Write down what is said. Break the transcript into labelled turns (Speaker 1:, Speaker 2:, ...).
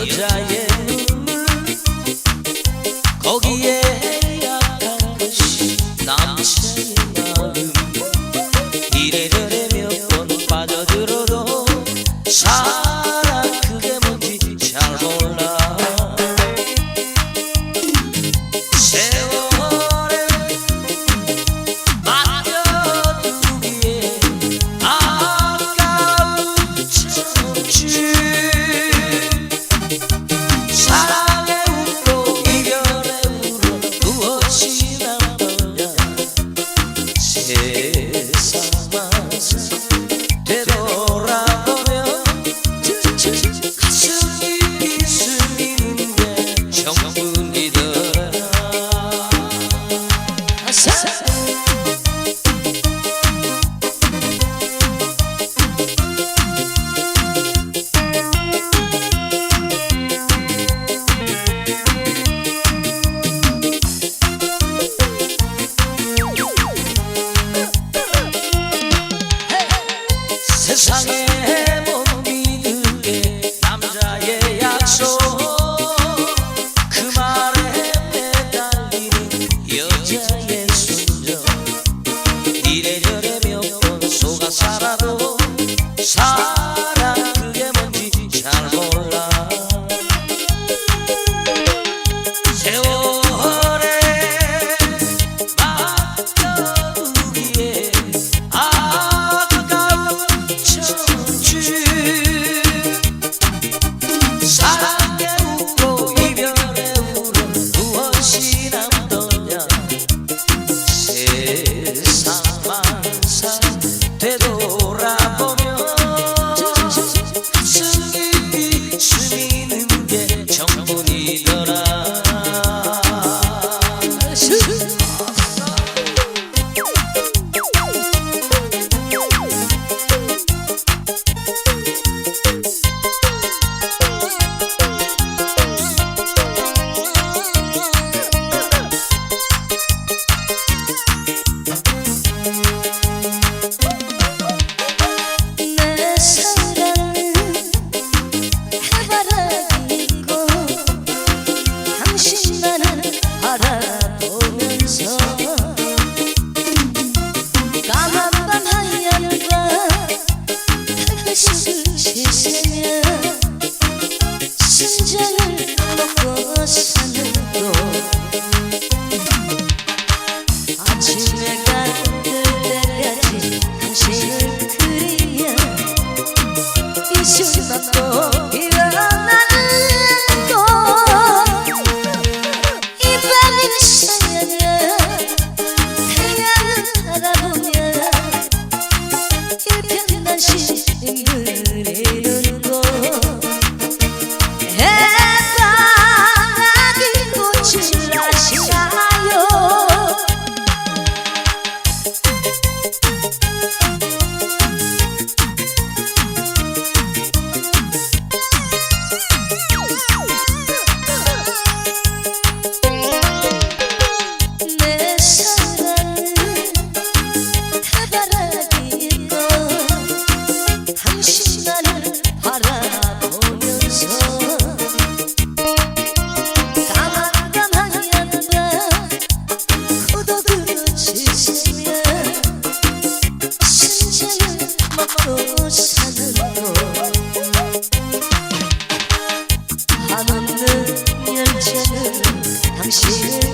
Speaker 1: 여자의 눈물 거기에 약한 것이 남친의 마음. 이래저래 몇 번 빠져들어도 사
Speaker 2: 사
Speaker 1: She's